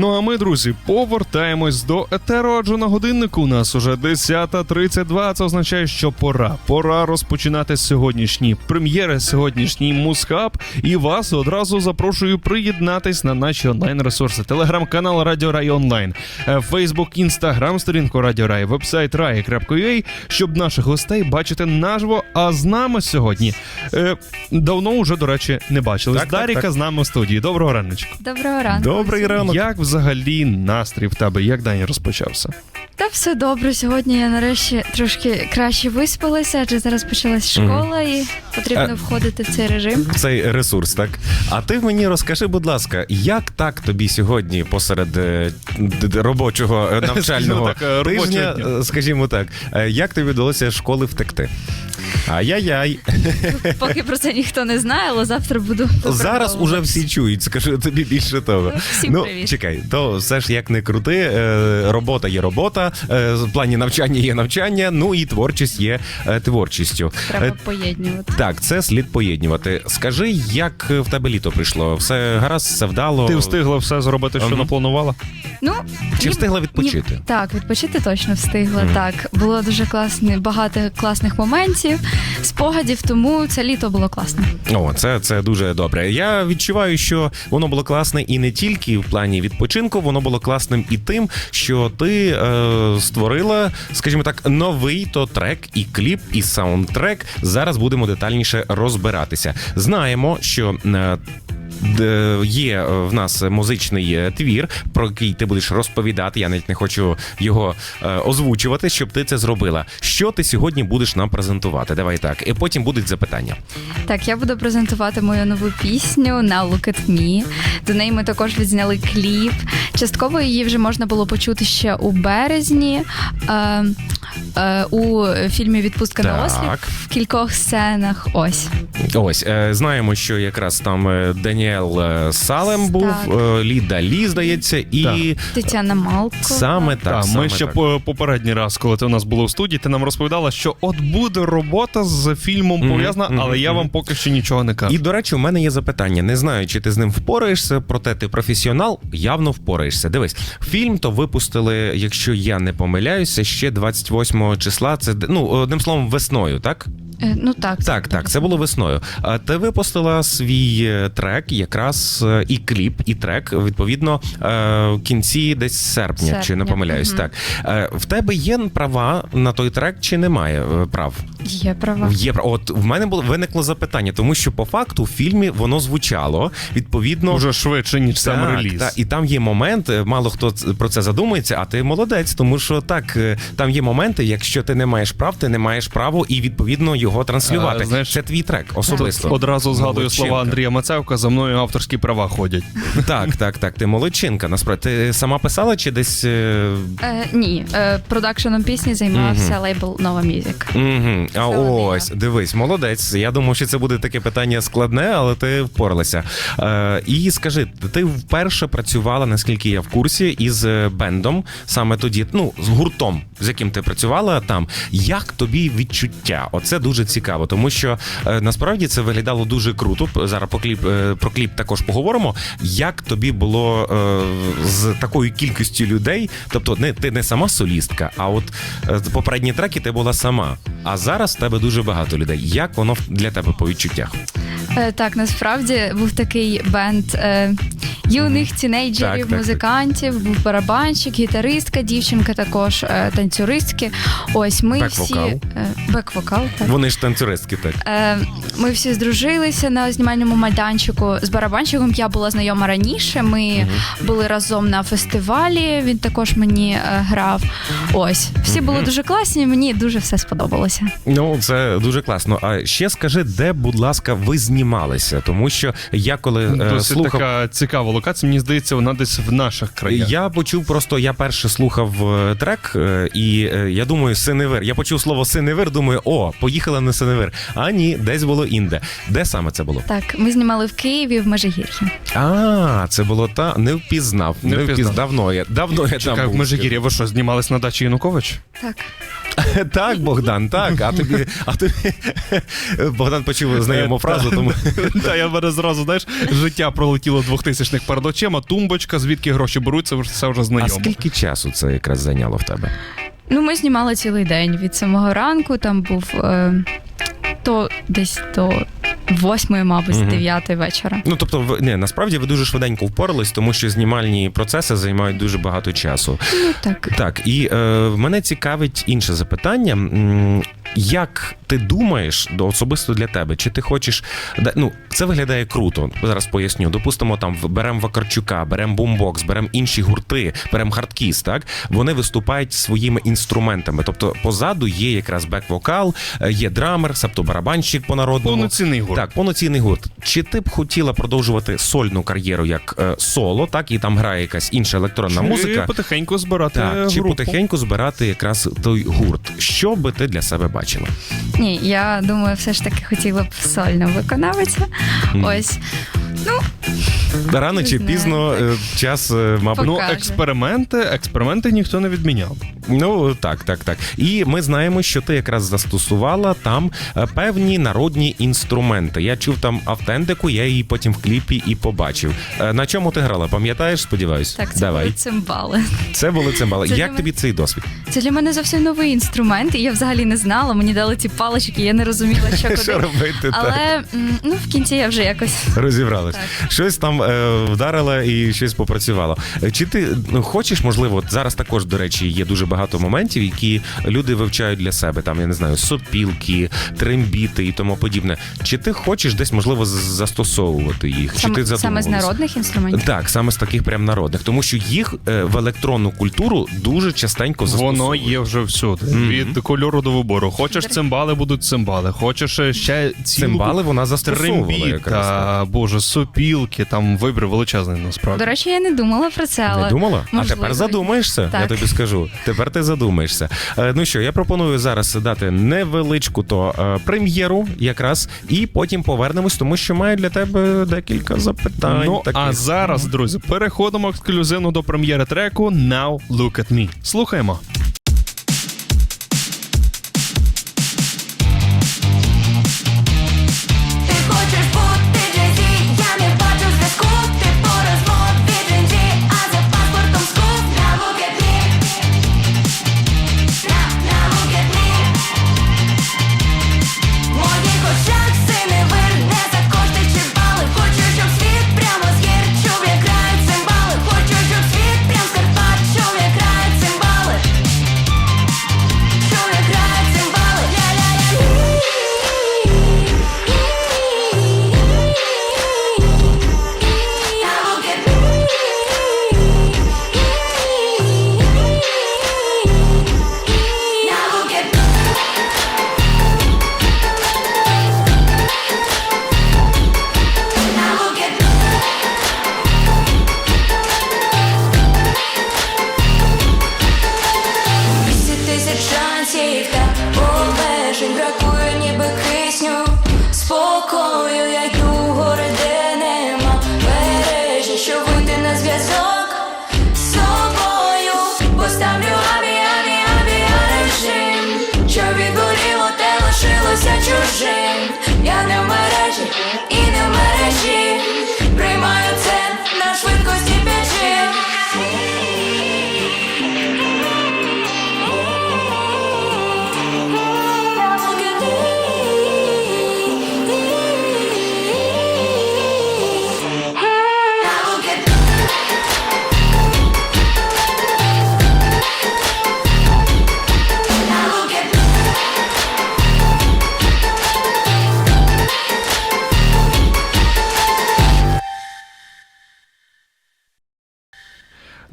Ну а ми, друзі, повертаємось до етеру, адже на годиннику у нас уже 10.32. Це означає, що пора. Пора розпочинати сьогоднішні прем'єри, сьогоднішній мусхаб. І вас одразу запрошую приєднатись на наші онлайн-ресурси. Телеграм-канал Радіо Рай Онлайн, е, Фейсбук, Інстаграм, сторінку Радіо Рай, вебсайт rai.ua, щоб наших гостей бачити наживо. А з нами сьогодні е, давно вже, до речі, не бачились. Так, так, Даріка так. з нами у студії. Доброго раночку. Доброго ранку. Добрий ранок. Як взагалі настрій в тебе? Як день розпочався? Та все добре. Сьогодні я нарешті трошки краще виспалася, адже зараз почалась школа і потрібно Е. входити в цей режим. Цей ресурс, так. А ти мені розкажи, будь ласка, як так тобі сьогодні посеред е, д- д- робочого е, навчального так, е, робочого тижня, дня. е, скажімо так, е, як тобі вдалося з школи втекти? Ай-яй-яй. Поки про це ніхто не знає, але завтра буду. Зараз уже всі чують, скажу тобі більше того. Ну, всім ну, привіт. чекай, то все ж як не крути, е, робота є робота, е, в плані навчання є навчання, ну і творчість є е, творчістю. Треба Е, поєднувати. Так, це слід поєднувати. Скажи, як в тебе літо прийшло? Все гаразд, все вдало. Ти встигла все зробити, що Ага. напланувала? Ну Чи ні- встигла відпочити? ні- так, відпочити точно встигла. Мгм. Так, було дуже класне, багато класних моментів, спогадів, тому це літо було класне. О, це, це дуже добре. Я відчуваю, що воно було класне і не тільки в плані відпочинку, воно було класним і тим, що ти е, створила, скажімо так, новий то трек, і кліп, і саундтрек. Зараз будемо детальніше розбиратися. Знаємо, що. Е, є е, в нас музичний е, твір, про який ти будеш розповідати. Я навіть не хочу його озвучувати, щоб ти це зробила. Що ти сьогодні будеш нам презентувати? Давай так, і потім будуть запитання. Так, я буду презентувати мою нову пісню Now Look at Me. До неї ми також відзняли кліп. Частково її вже можна було почути ще у березні. Е, е, у фільмі Відпустка на Так. осліп в кількох сценах. Ось Ось знаємо, що якраз там е, Даніел е, Салем був, Так. е, Ліда Лі, здається, і Тетяна Малко. саме так. Так, саме ми ще так. по- попередній раз, коли ти у нас була в студії, ти нам розповідала, що от буде робота з фільмом пов'язана, мгм, але я вам поки що нічого не кажу. І до речі, у мене є запитання. Не знаю, чи ти з ним впораєшся, проте ти професіонал, явно впораєшся. Дивись, фільм то випустили, якщо я не помиляюся, ще 28 числа. Це ну одним словом, весною, так? Е, Ну так, Так, так, це було весною. Ти випустила свій е, трек, якраз е, і кліп, і трек, відповідно, е, в кінці десь серпня, чи не помиляюсь. мгм. Так Е, в тебе є права на той трек, чи немає е, прав? Є права. Є прав. От в мене було виникло запитання, тому що по факту в фільмі воно звучало відповідно. Вже швидше, ніж сам реліз. та, і там є моменти, мало хто про це задумується, а ти молодець, тому що так, е, там є моменти, якщо ти не маєш прав, ти не маєш права і відповідно його транслювати. А, знаєш, це твій трек особисто. Одразу згадую Молодчинка. слова Андрія Мацевка, за мною авторські права ходять. Так, так, так. Ти молодчинка. Насправді ти сама писала чи десь. Е... Е, ні, е, продакшеном пісні займався лейбл Нова Мюзик. Угу. А Соломія. ось, дивись, молодець. Я думав, що це буде таке питання складне, але ти впоралася. Е, і скажи, ти вперше працювала, наскільки я в курсі, із е, бендом, саме тоді, ну, з гуртом, з яким ти працювала там. Як тобі відчуття? Оце дуже цікаво, тому що е, насправді це виглядало дуже круто. Зараз про кліп, е, про кліп також поговоримо. Як тобі було е, з такою кількістю людей? Тобто, не ти не сама солістка, а от попередні треки ти була сама. А зараз в тебе дуже багато людей. Як воно для тебе по відчуттях? Е, так, насправді був такий бенд е, юних тінейджерів, Так, музикантів, був барабанщик, гітаристка, дівчинка також е, танцюристки. Ось ми всі Бек-вокал. е, бек-вокал, так. Вони ж танцюристки, так. Е, Ми всі здружилися на знімальному майданчику. З барабанщиком я була знайома раніше. Ми були разом на фестивалі. Він також мені е, грав. Ось всі були дуже класні. Мені дуже все сподобалося. Ну, це дуже класно. А ще скажи, де, будь ласка, ви знімалися? Тому що я коли е, Досить слухав. така цікава локація. Мені здається, вона десь в наших краях. Я почув просто, я перше слухав е, трек, е, і е, я думаю, синевир. Я почув слово синевир, думаю, о, поїхала на синевир. А ні, десь було інде. Де саме це було? Так, ми знімали в Києві в Межигір'ї. А, це було та не впізнав. Не Не, впізнав. впізнав. Давно я давно я Чекай, там в був. Межигір'я, ви що, знімались на дачі Янукович? Так, Так, Богдан, так. А тобі, а тобі Богдан почув знайому фразу, тому Та я в мене зразу, знаєш, життя пролетіло 2000-х перед очима, тумбочка, звідки гроші беруть, це вже все вже а скільки часу це якраз зайняло в тебе? Ну, ми знімали цілий день від самого ранку. Там був е, то десь до восьмої, мабуть, Мгм. дев'ятої вечора. Ну тобто, ви ні, насправді ви дуже швиденько впорались, тому що знімальні процеси займають дуже багато часу. Ну так. Так, і е, мене цікавить інше запитання. М, Як ти думаєш до особисто для тебе? Чи ти хочеш ну це виглядає круто? Зараз поясню. Допустимо, там беремо Вакарчука, беремо бумбокс, беремо інші гурти, беремо хардкіс. Так вони виступають своїми інструментами. Тобто позаду є якраз бек-вокал, е, є драмер, себто барабанщик по народному. Повноцінний гурт. Так, повноцінний гурт. Чи ти б хотіла продовжувати сольну кар'єру як е, соло, так і там грає якась інша електронна Чи музика? потихеньку збирати Так, чи потихеньку збирати якраз той гурт. Що би ти для себе бачила? Ні, я думаю, все ж таки хотіла б сольно виконавиця. Ось. Ну, Рано чи знаю, пізно так. е, час, е, мабуть, Ну, покаже. експерименти, експерименти ніхто не відміняв. Ну так, так, так. І ми знаємо, що ти якраз застосувала там е, певні народні інструменти. Я чув там автентику, я її потім в кліпі і побачив. Е, На чому ти грала? Пам'ятаєш? Сподіваюсь. так, це Давай. були цимбали. Це були цимбали. Це Як тобі цей досвід? Це для мене зовсім новий інструмент, і я взагалі не знала. Мені дали ці палички, я не розуміла, що Що робити? Але м, ну, в кінці я вже якось Розібрались. Щось там е, вдарила і щось попрацювало. Чи ти ну, хочеш, можливо, зараз також, до речі, є дуже багато моментів, які люди вивчають для себе. Там, я не знаю, сопілки, трембіти і тому подібне. Чи ти хочеш десь, можливо, застосовувати їх? Чи саме, ти саме з народних інструментів. Так, саме з таких прям народних, тому що їх е, в електронну культуру дуже частенько застосовують. Воно є вже всюди. Мгм. Від кольору до вибору. Хочеш цимбали, будуть цимбали. Хочеш е, ще цілу Цимбали вона застосовувала трембіт, якраз. та, боже, сопілки, там вибір величезний насправді. До речі, я не думала про це, але Не думала? А тепер задумаєшся, я тобі скажу. Тепер ти задумаєшся. Е, ну що, я пропоную зараз дати невеличку то е, прем'єру, якраз, і потім повернемось, тому що маю для тебе декілька запитань. Ну, а зараз, друзі, переходимо ексклюзивно до прем'єри треку Now Look at Me. Слухаємо.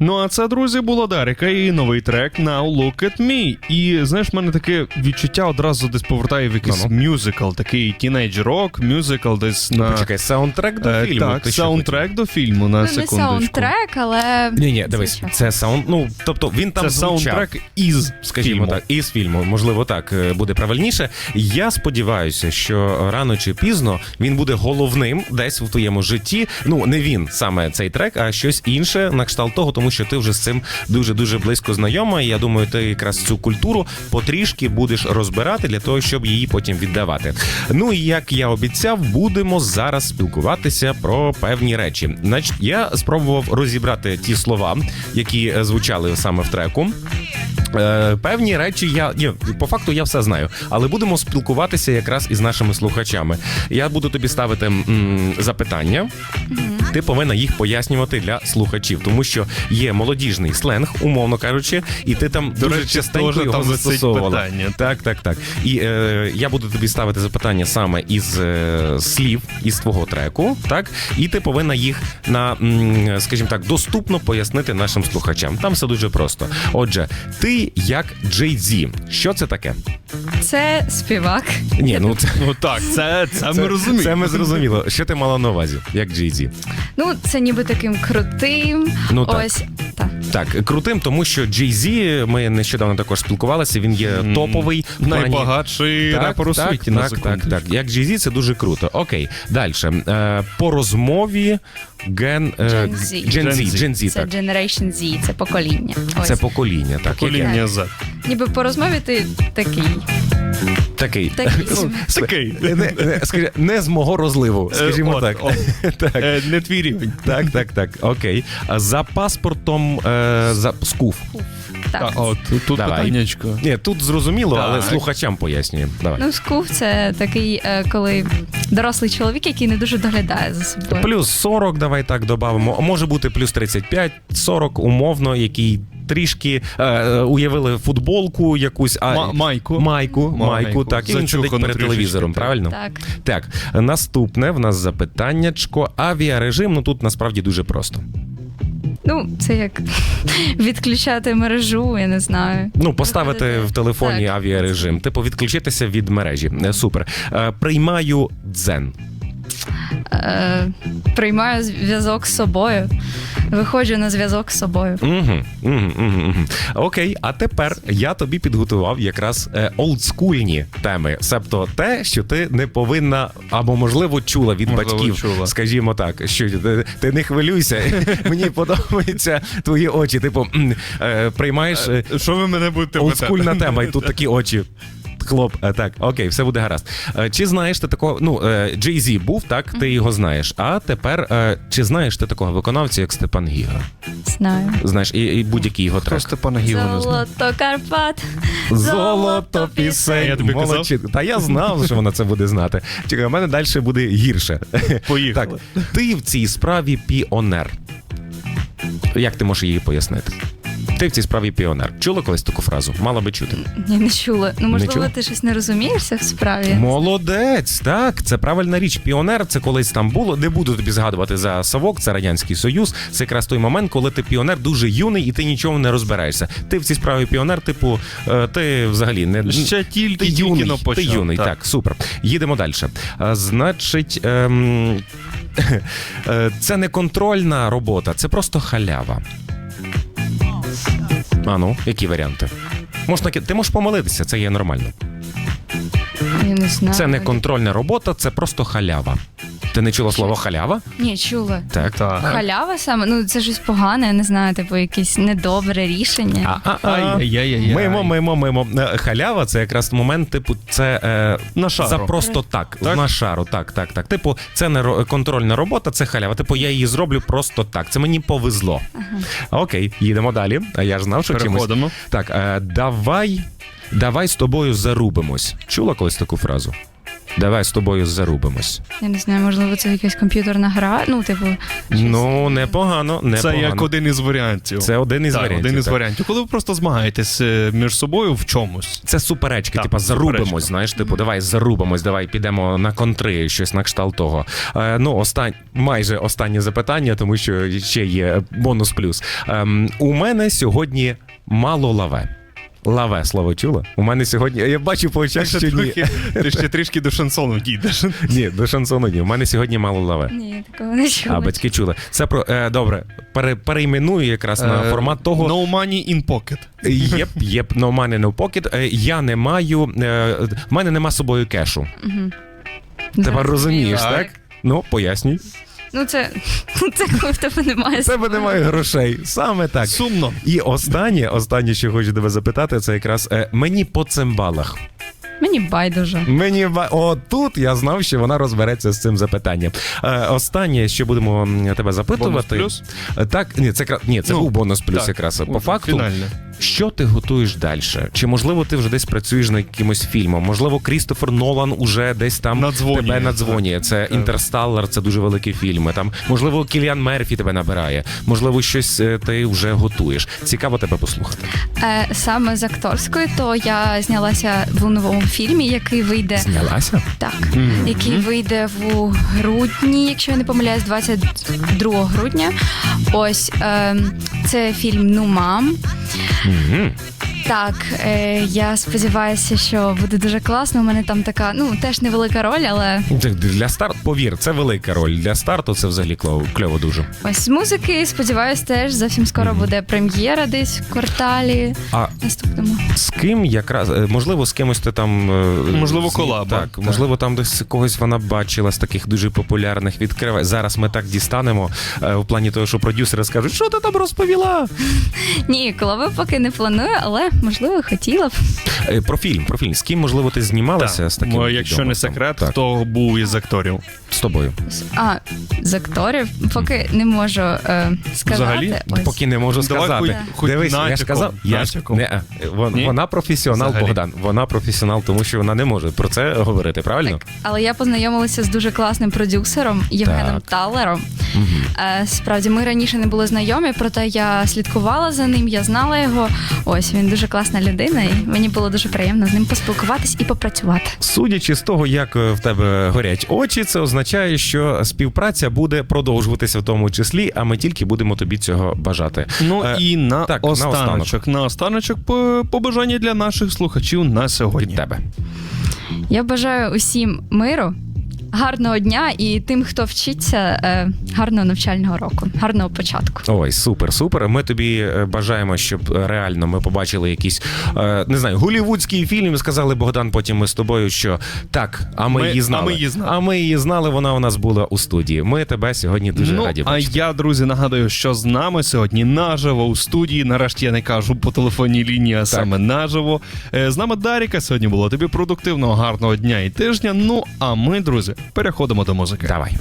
Ну а це, друзі, була Даріка і новий трек Now Look at Me. І знаєш, в мене таке відчуття одразу десь повертає в якийсь Ну-ну. мюзикл, такий тінейдж рок, мюзикл десь на Почекай, саундтрек до Е, фільму. так, ти саундтрек до фільму на ну, не саундтрек, але Ні, ні, дивись, це саунд. Ну тобто він там Це звучав. саундтрек із Скажімо фільму. так, із фільму, можливо, так е, буде правильніше. Я сподіваюся, що рано чи пізно він буде головним десь в твоєму житті. Ну не він саме цей трек, а щось інше на кшталт того, тому що ти вже з цим дуже дуже близько знайома. І я думаю, ти якраз цю культуру потрішки будеш розбирати для того, щоб її потім віддавати. Ну і як я обіцяв, будемо зараз спілкуватися про певні речі. Значить, я спробував розібрати ті слова, які е, звучали саме в треку. Е, певні речі я ні, по факту я все знаю, але будемо спілкуватися якраз із нашими слухачами. Я буду тобі ставити м, запитання. Ти повинна їх пояснювати для слухачів, тому що є молодіжний сленг, умовно кажучи, і ти там До дуже речі, частенько теж його там застосовувала. питання. Так, так, так. І е, я буду тобі ставити запитання саме із е, слів із твого треку, так і ти повинна їх на, м, скажімо так, доступно пояснити нашим слухачам. Там все дуже просто. Отже, ти як Джей Зі. Що це таке? Це співак. Ні, ну це. Ну так, це, це, ми розуміємо. Це ми зрозуміло. Що ти мала на увазі, як Джей Зі? Ну, це ніби таким крутим. Ну, так. Ось так. Так, крутим, тому що Джей Зі, ми нещодавно також спілкувалися. Він є топовий в плані- Найбагатший репер у так, світі. так, на так, секундочку. так. Як Jay-Z, це дуже круто. Окей, далі. Е, по розмові ген е, Gen Z. Gen Z, Gen Z. Це так. Generation Z, це покоління. Ось. Це покоління, так. яке? Коління Z. Ніби по розмові ти такий. Такий. Такий. Ну, Не, не, скажи, не з мого розливу, скажімо Е, так. от. так. Е, Не твій рівень. Так, так, так. Окей. За паспортом е, за скуф. Так. Тут, тут питаннячко. Ні, тут зрозуміло, але слухачам пояснюємо. Давай. Ну, скуф це такий, коли дорослий чоловік, який не дуже доглядає за собою. Плюс 40, давай так додамо. Може бути плюс 35, 40 умовно, який трішки е, уявили футболку якусь, а Ма- майку. майку, майку, Майку. так, і він сидить перед трішечки, телевізором, так. правильно? Так. Так, наступне в нас запитаннячко. Авіарежим, ну тут насправді дуже просто. Ну, це як відключати мережу, я не знаю. Ну, поставити в телефоні Так. авіарежим, типу відключитися від мережі. Е, Супер. Е, Приймаю дзен. Е, приймаю зв'язок з собою. Виходжу на зв'язок з собою. Угу, угу, угу, угу. Окей, а тепер я тобі підготував якраз е, олдскульні теми, себто те, що ти не повинна або можливо чула від Можливо, батьків, чула. скажімо так, що ти, ти не хвилюйся, мені подобаються твої очі. Типу, м, е, приймаєш е, Що ви мене будете олдскульна питати? тема, і тут такі очі. Хлоп, е, так, окей, все буде гаразд. Е, Чи знаєш ти такого? Ну, е, Jay Z був, так, ти його знаєш. А тепер е, чи знаєш ти такого виконавця, як Степан Гіга? Знаю. Знаєш, і, і будь-який його трек. Просто пана Гіва не знаю. Золото Карпат. Золото пісень. Я тобі казав. Молодчина. Та я знав, що вона це буде знати. Чекай, у мене далі буде гірше. Поїхали. Так, ти в цій справі піонер. Як ти можеш її пояснити? Ти в цій справі піонер. Чула колись таку фразу? Мала би чути. Ні, не чула. Ну, можливо, чула? ти щось не розумієшся в справі. Молодець, так, це правильна річ. Піонер це колись там було. Не буду тобі згадувати за Савок, це Радянський Союз. Це якраз той момент, коли ти піонер дуже юний і ти нічого не розбираєшся. Ти в цій справі піонер, типу, е, ти взагалі не Ще тільки ти тільки юний, ти юний, так. так. супер. Їдемо далі. Значить, ем, е, це не контрольна робота, це просто халява. А ну, які варіанти? Можна, ти можеш помилитися, це є нормально. Я не знаю. Це не контрольна робота, це просто халява. Ти не чула слово халява? Ні, чула. Так. Так. Халява саме, ну це щось погане, я не знаю, типу, якесь недобре рішення. А-а-а. Ай-яй-яй-яй. Мимо, мимо, мимо. Е, Халява це якраз момент, типу, це е, На шару. за просто так. Так? На шару, так, так, так. Типу, це не ро- контрольна робота, це халява. Типу, я її зроблю просто так. Це мені повезло. Окей, їдемо далі. А я ж знав, що чимось. Переходимо. Так, е, давай, давай з тобою зарубимось. Чула колись таку фразу? Давай з тобою зарубимось. Я не знаю, можливо, це якась комп'ютерна гра. Ну, типу, щось. Ну, непогано, Це як один із варіантів. Це один із так, варіантів. Один із так. варіантів. Коли ви просто змагаєтесь е, між собою в чомусь. Це суперечки, Так, типа зарубимось, суперечка. знаєш, типу, давай зарубимось, давай підемо на контри, щось на кшталт того. Е, ну, остань... майже останнє запитання, тому що ще є бонус плюс. Ем, у мене сьогодні мало лаве. Лаве, слово чула? У мене сьогодні. Я бачу по очах, що ні. трохи, ти ще трішки до шансону дійдеш. Ні, до шансону ні. У мене сьогодні мало лаве. Ні, такого не чула. А батьки чули. Це про е, добре. Пере, перейменую якраз на Е, формат того. No money in pocket. Єп, єп, no money, no pocket. Е, Я не маю. е, В мене нема з собою кешу. Тепер розумієш, Так. так? Ну, пояснюй. Ну це, це коли в тебе немає. У тебе немає грошей. Саме так. Сумно. І останнє, останнє, що хочу тебе запитати, це якраз е, мені по цимбалах. Мені байдуже. Мені ба- о, тут я знав, що вона розбереться з цим запитанням. Е, останнє, що будемо тебе запитувати. Бонус плюс? Е, Так, ні, це кра- ні, це Ну, був бонус плюс так, якраз. По от, факту, фінальне. Що ти готуєш далі? Чи можливо ти вже десь працюєш над якимось фільмом? Можливо, Крістофер Нолан уже десь там Надзвонює. тебе надзвонює. Це. Інтерсталлар, це дуже великі фільми. Там можливо Кіліан Мерфі тебе набирає. Можливо, щось е, ти вже готуєш. Цікаво тебе послухати. Е, саме з акторської, то я знялася в новому фільмі, який вийде Знялася? так, який вийде в грудні, якщо я не помиляюсь, 22 грудня. Ось е, це фільм Ну мам. Мгм. Так, е, я сподіваюся, що буде дуже класно. У мене там така, ну теж невелика роль, але Це Для старту, повір, це велика роль. Для старту це взагалі кльово, кльово дуже. ось з музики, сподіваюся, теж зовсім скоро буде прем'єра десь в кварталі А наступному. з ким якраз е, можливо, з кимось ти там е, Можливо, з- колаба. Так, Так. можливо, там десь когось вона бачила з таких дуже популярних відкривай. Зараз ми так дістанемо е, в плані того, що продюсери скажуть, що ти там розповіла. Ні, колови поки не планую, але можливо хотіла б. Е, Про фільм, про фільм. З ким можливо ти знімалася Так. з таким? Ну, Якщо не секрет, так. то був із акторів. з тобою. А з акторів поки не можу е, сказати. Взагалі? Ось. Поки не можу Давай сказати. хоч- хоч Дивись, я ж натяком, казав, я ж, натяком. не, е, вон- Ні? вона професіонал, Взагалі. Богдан. Вона професіонал, тому що вона не може про це говорити, правильно? Так, але я познайомилася з дуже класним продюсером Євгеном Так. Талером. Е, справді, ми раніше не були знайомі, проте я слідкувала за ним, я знала його. Ось він дуже класна людина, і мені було дуже приємно з ним поспілкуватись і попрацювати. Судячи з того, як е, в тебе горять очі, це означає, що співпраця буде продовжуватися в тому числі, а ми тільки будемо тобі цього бажати. Ну Е, і на так, останочок, на останочок по- побажання для наших слухачів на сьогодні. від тебе. Я бажаю усім миру, гарного дня і тим, хто вчиться, е, гарного навчального року, гарного початку. Ой, супер, супер. Ми тобі е, бажаємо, щоб е, реально ми побачили якийсь не знаю, голівудський фільм. Сказали Богдан. Потім ми з тобою, що так, а ми, Ми- її знали. а ми її знали. А ми її знали. Вона у нас була у студії. Ми тебе сьогодні дуже ну, раді. а я, друзі, нагадую, що з нами сьогодні наживо у студії. Нарешті я не кажу по телефонній лінії, а саме наживо. З нами Даріка сьогодні було. Тобі продуктивного, гарного дня і тижня. Ну а ми, друзі, переходимо до музики. Давай.